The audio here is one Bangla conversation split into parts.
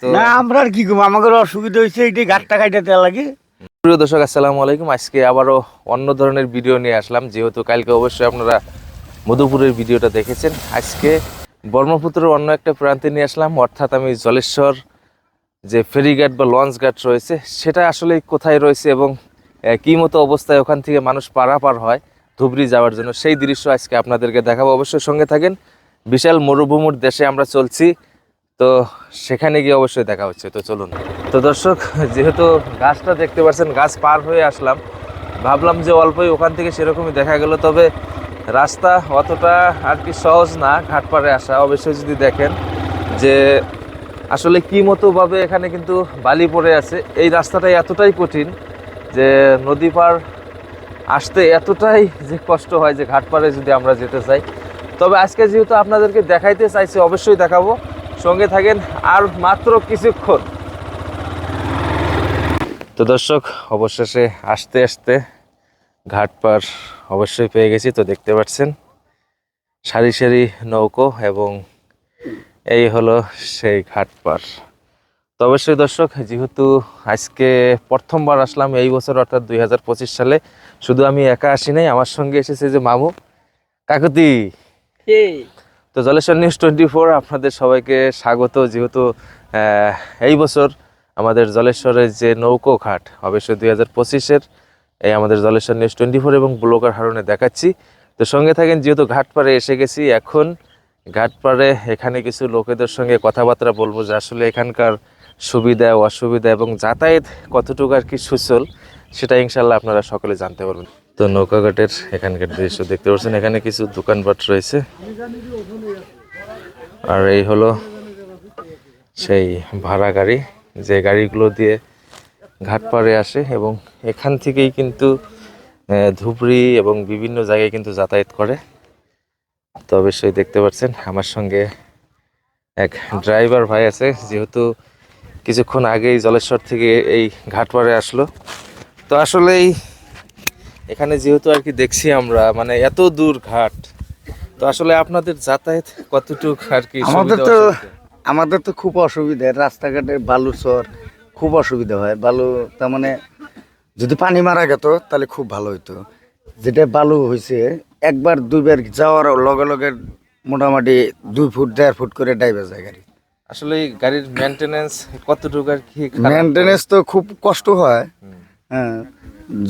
তো না আমরা আর কি করব? আমাদের অসুবিধা হয়েছে এইটাই ঘাটটা কাটাতে লাগে। প্রিয় দর্শক আসসালামু আলাইকুম। আজকে আবারও অন্য ধরনের ভিডিও নিয়ে আসলাম। যেহেতু কালকে অবশ্যই আপনারা মধুপুরের ভিডিওটা দেখেছেন আজকে ব্রহ্মপুত্রের অন্য একটা প্রান্তে নিয়ে আসলাম। অর্থাৎ আমি জলেশ্বর যে ফেরিঘাট বা লঞ্চ ঘাট রয়েছে সেটা আসলে কোথায় রয়েছে এবং কী মতো অবস্থায় ওখান থেকে মানুষ পারাপার হয় ধুবড়ি যাওয়ার জন্য সেই দৃশ্য আজকে আপনাদেরকে দেখাবো। অবশ্যই সঙ্গে থাকেন। বিশাল মরুভূমির দেশে আমরা চলছি। তো সেখানে গিয়ে অবশ্যই দেখা হচ্ছে, তো চলুন। তো দর্শক, যেহেতু গাছটা দেখতে পাচ্ছেন, গাছ পার হয়ে আসলাম, ভাবলাম যে অল্পই ওখান থেকে সেরকমই দেখা গেল, তবে রাস্তা অতটা আর কি সহজ না ঘাট পাড়ে আসা। অবশ্যই যদি দেখেন যে আসলে কি মতোভাবে এখানে কিন্তু বালি পড়ে আছে, এই রাস্তাটাই এতটাই কঠিন যে নদী পার আসতে এতটাই যে কষ্ট হয় যে ঘাট পাড়ে যদি আমরা যেতে চাই। তবে আজকে যেহেতু আপনাদেরকে দেখাইতে চাইছি, অবশ্যই দেখাবো। সঙ্গে থাকেন আর মাত্র কিছুক্ষণ। তো দর্শক, অবশেষে আসতে আসতে ঘাট পার অবশ্যই পেয়ে গেছি, তো দেখতে পাচ্ছেন সারি সারি নৌকো এবং এই হলো সেই ঘাট পার। তো অবশ্যই দর্শক, যেহেতু আজকে প্রথমবার আসলাম এই বছর, অর্থাৎ দুই হাজার পঁচিশ সালে, শুধু আমি একা আসি নাই, আমার সঙ্গে এসেছে যে মামু। কাকুতি। তো জলেশ্বর নিউজ টোয়েন্টি ফোর আপনাদের সবাইকে স্বাগত। যেহেতু এই বছর আমাদের জলেশ্বরের যে নৌকো ঘাট অবশ্যই দুই হাজার পঁচিশের, এই আমাদের জলেশ্বর নিউজ টোয়েন্টি ফোর এবং ব্লগার হারণে দেখাচ্ছি। তো সঙ্গে থাকেন, যেহেতু ঘাটপাড়ে এসে গেছি, এখন ঘাটপাড়ে এখানে কিছু লোকেদের সঙ্গে কথাবার্তা বলব যে আসলে এখানকার সুবিধা, অসুবিধা এবং যাতায়াত কতটুকু আর কি সুচল, সেটা ইনশাল্লাহ আপনারা সকলে জানতে পারবেন। তো নৌকাঘাটের এখানকার দৃশ্য দেখতে পাচ্ছেন, এখানে কিছু দোকানপাট রয়েছে। আর এই হলো সেই ভাড়া গাড়ি, যে গাড়িগুলো দিয়ে ঘাট পাড়ে আসে এবং এখান থেকেই কিন্তু ধুবড়ি এবং বিভিন্ন জায়গায় কিন্তু যাতায়াত করে। তো অবশ্যই দেখতে পাচ্ছেন, আমার সঙ্গে এক ড্রাইভার ভাই আছে, যেহেতু কিছুক্ষণ আগেই জলেশ্বর থেকে এই ঘাট পাড়ে আসলো। তো আসলেই এখানে যেহেতু আর কি দেখছি আমরা মানে এত দূর ঘাট তো আসলে আপনাদের যাতায়াত কতটুকু আর কি আমাদের তো আমাদের তো খুব অসুবিধা। রাস্তাঘাটে বালু চর খুব অসুবিধা হয়। বালু তার মানে যদি পানি মারা গেত তাহলে খুব ভালো হইতো। যেটা বালু হয়েছে একবার দুইবার যাওয়ার লগে লগে মোটামুটি দুই ফুট দেড় ফুট করে ডাইবে যায় গাড়ি। আসলে এই গাড়ির মেনটেনেন্স কতটুকু আর কি? মেনটেনেন্স তো খুব কষ্ট হয়। হ্যাঁ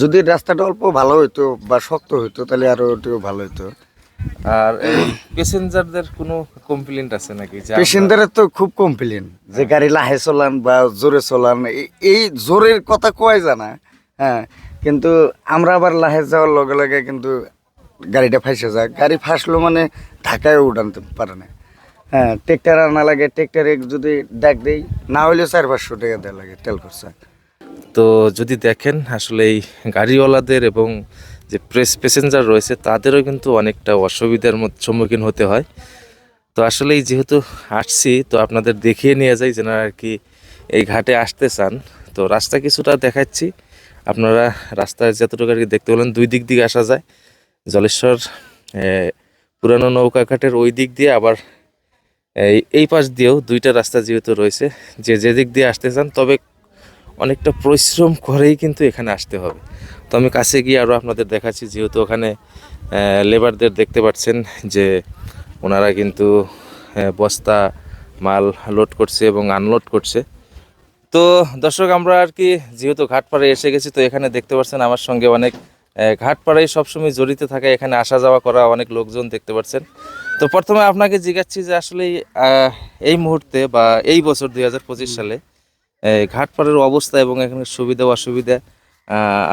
যদি রাস্তাটা অল্প ভালো হইতো বা শক্ত হইতো তাহলে আরও একটু ভালো হইতো। আর প্যাসেঞ্জারদের কোনো কমপ্লেন্ট আছে নাকি? যে তো খুব কমপ্লেন যে গাড়ি লাহে চলান বা জোরে চলান এই- এই জোরের কথা কয় জানা? হ্যাঁ কিন্তু আমরা আবার লাহে যাওয়ার লগে লগে কিন্তু গাড়িটা ফাঁসে যায়। গাড়ি ফাঁসলো মানে ঢাকায় উঠানতে পারে না। হ্যাঁ ট্রেক্টার আনা লাগে ট্রেক্টারে যদি ডাক দেই না হইলে চার পাঁচশো টাকা দেওয়া লাগে তেল খরচা। তো যদি দেখেন আসলে এই গাড়িওয়ালাদের এবং যে প্রেস প্যাসেঞ্জার রয়েছে, তাদেরও কিন্তু অনেকটা অসুবিধার সম্মুখীন হতে হয়। তো আসলেই যেহেতু আসছি, তো আপনাদের দেখিয়ে নিয়ে যাই যেন আর কি এই ঘাটে আসতে চান। তো রাস্তা কিছুটা দেখাচ্ছি। আপনারা রাস্তায় যতটুকু আর কি দেখতে পেলেন, দুই দিক দিয়ে আসা যায়। জলেশ্বর পুরানো নৌকা ঘাটের ওই দিক দিয়ে আবার এই এই পাশ দিয়েও দুইটা রাস্তা যেহেতু রয়েছে, যে যে দিক দিয়ে আসতে চান, তবে অনেকটা পরিশ্রম করেই কিন্তু এখানে আসতে হবে। তো আমি কাছে গিয়ে আরও আপনাদের দেখাচ্ছি যেহেতু ওখানে লেবারদের দেখতে পাচ্ছেন যে ওনারা কিন্তু বস্তা মাল লোড করছে এবং আনলোড করছে। তো দর্শক আমরা আর কি যেহেতু ঘাটপাড়ে এসে গেছি তো এখানে দেখতে পাচ্ছেন আমার সঙ্গে অনেক আহ, ঘাটপাড়েই সবসময় জড়িত থাকে এখানে আসা যাওয়া করা অনেক লোকজন দেখতে পাচ্ছেন। তো প্রথমে আপনাকে জিজ্ঞাসছি যে আসলে এই মুহূর্তে বা এই বছর দু হাজার পঁচিশ সালে ঘাটপাড়ের অবস্থা এবং এখানে সুবিধা অসুবিধা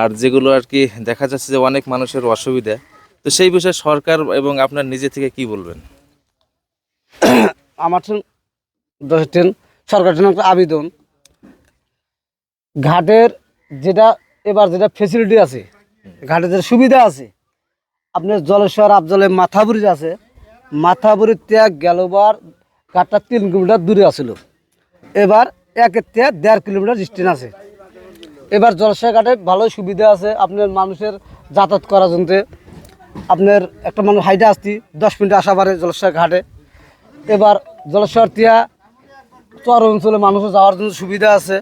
আর যেগুলো আর কি দেখা যাচ্ছে যে অনেক মানুষের অসুবিধা। তো সেই বিষয়ে সরকার এবং আপনার নিজে থেকে কি বলবেন? আমার দশটেন সরকারের জন্য একটা আবেদন। ঘাটের যেটা এবার যেটা ফেসিলিটি আছে, ঘাটের যেটা সুবিধা আছে, আপনার জলেশ্বর আফজলে মাথাবুরি আছে, মাথাবুরির ত্যাগ গেলবার ঘাটটা তিন কিলোমিটার দূরে আছিল। এবার একের ত্যাগ দেড় কিলোমিটার ডিস্টেন্স আছে। এবার জলেশ্বর ঘাটে ভালো সুবিধা আছে আপনার মানুষের যাতায়াত করার জন্য। আপনার একটা মানুষ হাইটে আসতি দশ মিনিট আসা পারে জলেশ্বর ঘাটে। এবার জলেশ্বর তিয়া চর অঞ্চলে মানুষের যাওয়ার জন্য সুবিধা আছে।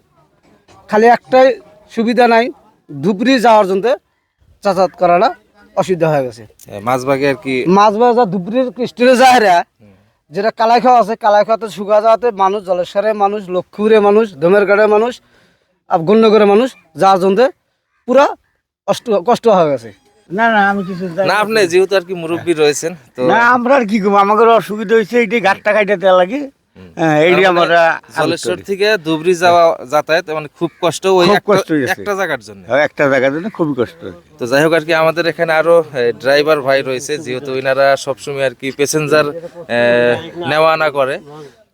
খালি একটাই সুবিধা নাই ধুবড়ি যাওয়ার জন্য যাতায়াত করাটা অসুবিধা হয়ে গেছে। মাঝবাগে আর কি? মাছ বাজার ধুবড়ির স্টেলে যায় রা যেটা কালাইখাওয়া আছে কালাইখাওয়াতে শুকা যাওয়াতে মানুষ জলেশ্বরে মানুষ লক্ষ্মীপুরে মানুষ ধমেরগড়ের মানুষ আর গণ্যগড়ের মানুষ যাওয়ার জন্য পুরা কষ্ট কষ্ট হয়ে গেছে। না না আমি কিছু না আপনি যেহেতু আর কি মুরব্বী রয়েছেন তো না আমরা আর কি করব? আমাদের অসুবিধা হয়েছে এইটি ঘাটটা কাইটা দেওয়া লাগে। হ্যাঁ এইটি মানে আমরা জলেশ্বর থেকে ধুবড়ি যাওয়া যাতায়াত মানে খুব কষ্ট ওই কষ্ট একটা জায়গার জন্য। হ্যাঁ, একটা জায়গার জন্য খুবই কষ্ট। তো যাই হোক আর কি আমাদের এখানে আরও ড্রাইভার ভাই রয়েছে যেহেতু ওনারা সবসময় আর কি প্যাসেঞ্জার নেওয়া আনা করে।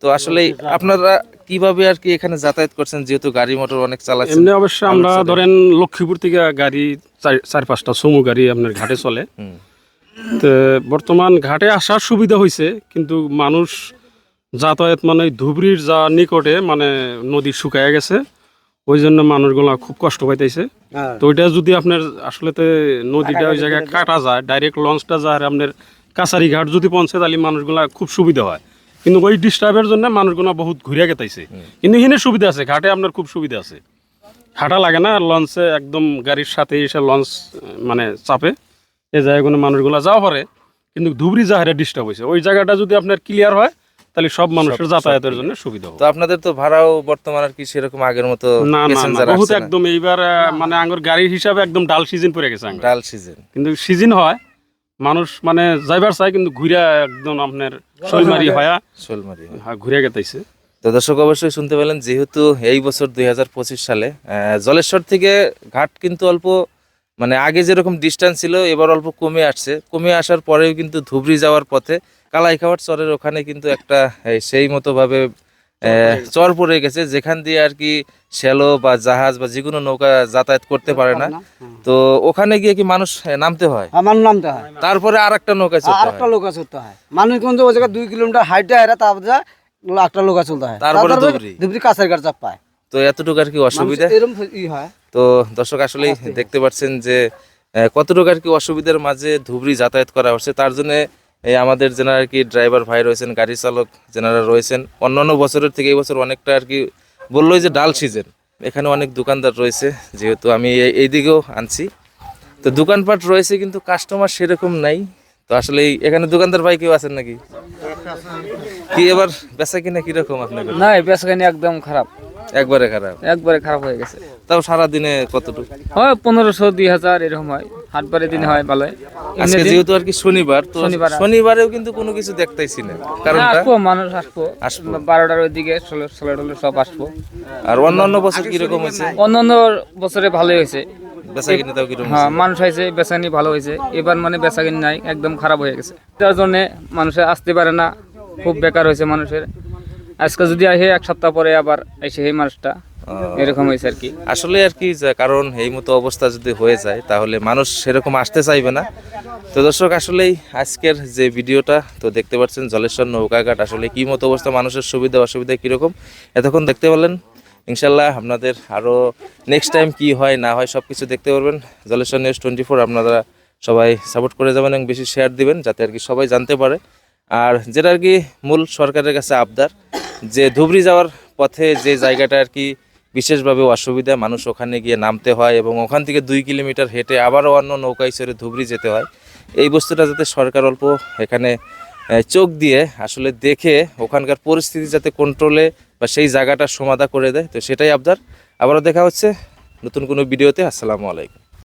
তো আসলে আপনারা কীভাবে আর কি এখানে যাতায়াত করছেন? যেহেতু গাড়ি মোটর অনেক চালাচ্ছেন। এমনি অবশ্য আমরা ধরেন লক্ষ্মীপুর থেকে গাড়ি চার- চার পাঁচটা সমু গাড়ি আপনার ঘাটে চলে। তো বর্তমান ঘাটে আসার সুবিধা হয়েছে কিন্তু মানুষ যাতায়াত মানে ধুবড়ির যা নিকটে মানে নদী শুকায় গেছে ওই জন্য মানুষগুলা খুব কষ্ট পাইতেছে। তো ওইটা যদি আপনার আসলে তো নদীটা ওই জায়গায় কাটা যায় ডাইরেক্ট লঞ্চটা যায় আর আপনার কাছারি ঘাট যদি পৌঁছে তাহলে মানুষগুলা খুব সুবিধা হয়। কিন্তু ওই ডিস্টার্বের জন্য মানুষগুলা বহুত ঘুরে গেতাইছে। কিন্তু এখানে সুবিধা আছে ঘাটে আপনার খুব সুবিধা আছে। হাঁটা লাগে না লঞ্চে একদম গাড়ির সাথে এসে লঞ্চ মানে চাপে। এই জায়গাগুলো মানুষগুলো যাওয়া পারে কিন্তু ধুবড়ি জাহারে ডিস্টার্ব হয়েছে ওই জায়গাটা যদি আপনার ক্লিয়ার হয় তাহলে সব মানুষের যাতায়াতের জন্য সুবিধা হবে। তো আপনাদের তো ভাড়াও বর্তমান আর কি সেরকম আগের মতো না না বহুত একদম এইবার মানে আঙ্গুর গাড়ির হিসাবে একদম ডাল সিজন পড়ে গেছে। ডাল সিজন কিন্তু সিজন হয় মানুষ মানে যাইবার চাই কিন্তু ঘুরে একদম আপনার শৈলমারি হয়া শোলমারি হ্যাঁ, ঘুরে গেতাইছে। তো দর্শক অবশ্যই শুনতে পেলেন যেহেতু এই বছর দুই হাজার পঁচিশ সালে জলেশ্বর থেকে ঘাট কিন্তু অল্প মানে আগে যেরকম ডিস্টেন্স ছিল এবার অল্প কমে আসছে। কমে আসার পরেও কিন্তু ধুবড়ি যাওয়ার পথে কালাইখাওয়ার চরের ওখানে কিন্তু একটা সেই মতো ভাবে আহ, চর পড়ে গেছে যেখান দিয়ে আর কি শ্যালো বা জাহাজ বা যে কোনো নৌকা যাতায়াত করতে পারে না। তো ওখানে গিয়ে কি মানুষ নামতে হয়? আমার নামতে হয়। তারপরে আর একটা নৌকায় চলতে আর হয়। একটা লোক চলতে হয়। মানুষ কিন্তু ওই জায়গায় দুই কিলোমিটার হাইটে হাইরা তারপর একটা লোক চলতে হয়। তারপরে ধুবড়ি। ধুবড়ি কাছের চাপ পায় তো এতটুকু আর কি অসুবিধা? এরকম ই হয়। তো দর্শক আসলেই দেখতে পাচ্ছেন যে কতটুকু আর কি অসুবিধার মাঝে ধুবড়ি যাতায়াত করা হচ্ছে। তার জন্য এই আমাদের যেনারা আর কি ড্রাইভার ভাই রয়েছেন, গাড়ি চালক যেনারা রয়েছেন, অন্যান্য বছরের থেকে এই বছর অনেকটা আর কি বললোই যে ডাল সিজন এখানে অনেক দোকানদার রয়েছে, যেহেতু আমি এই- দিকেও আনছি। তো দোকানপাট রয়েছে কিন্তু কাস্টমার সেরকম নাই। তো আসলে এখানে দোকানদার ভাই কেউ আছেন নাকি? কি এবার বেচা কিনা কীরকম আপনাদের? না, এই বেচকানি একদম খারাপ। একবারে খারাপ? একবারে খারাপ হয়ে গেছে। তাও সারাদিনে কতটুকু? হয় পনেরোশো দুই হাজার এরকম হয়। হাটবারের দিনে হয় ভালো আজকে যেহেতু আর কি শনিবার তো শনিবার। শনিবারেও কিন্তু কোনো কিছু দেখতেইছি না। কারণটা? আসব মানুষ আসব। আসব। বারোটার ষোলো ষোলো টোলো সব আসব। আর অন্যান্য বছর কীরকম হয়েছে? অন্যান্য বছরে ভালোই হয়েছে। হ্যাঁ মানুষ হয়েছে বেচাকিনি ভালো হয়েছে। এবার মানে বেচাকিনি নাই একদম খারাপ হয়ে গেছে। যার জন্য মানুষে আসতে পারে না। খুব বেকার হয়েছে মানুষের। আজকে যদি আসে এক সপ্তাহ পরে আবার এসে এই মানুষটা এরকম হয়েছে আর কি। আসলে আর কি কারণ এই মতো অবস্থা যদি হয়ে যায় তাহলে মানুষ সেরকম আসতে চাইবে না। তো দর্শক আসলেই আজকের যে ভিডিওটা তো দেখতে পাচ্ছেন জলেশ্বর নৌকাঘাট আসলে কি মতো অবস্থা মানুষের সুবিধা অসুবিধা কীরকম? এতক্ষণ দেখতে পারলেন ইনশাল্লাহ আপনাদের আরও নেক্সট টাইম কি হয় না হয় সব কিছু দেখতে পারবেন। জলেশ্বর নিউজ টোয়েন্টি ফোর আপনারা সবাই সাপোর্ট করে যাবেন এবং বেশি শেয়ার দিবেন যাতে আর কি সবাই জানতে পারে। আর যেটা আর কি মূল সরকারের কাছে আবদার যে ধুবড়ি যাওয়ার পথে যে জায়গাটা আর কি বিশেষভাবে অসুবিধা, মানুষ ওখানে গিয়ে নামতে হয় এবং ওখান থেকে দুই কিলোমিটার হেঁটে আবারও অন্য নৌকায় চড়ে ধুবড়ি যেতে হয়। এই বস্তুটা যাতে সরকার অল্প এখানে চোখ দিয়ে আসলে দেখে ওখানকার পরিস্থিতি যাতে কন্ট্রোলে বা সেই জায়গাটা সমাধা করে দেয়, তো সেটাই আবদার। আবারও দেখা হচ্ছে নতুন কোনো ভিডিওতে। আসসালামু আলাইকুম।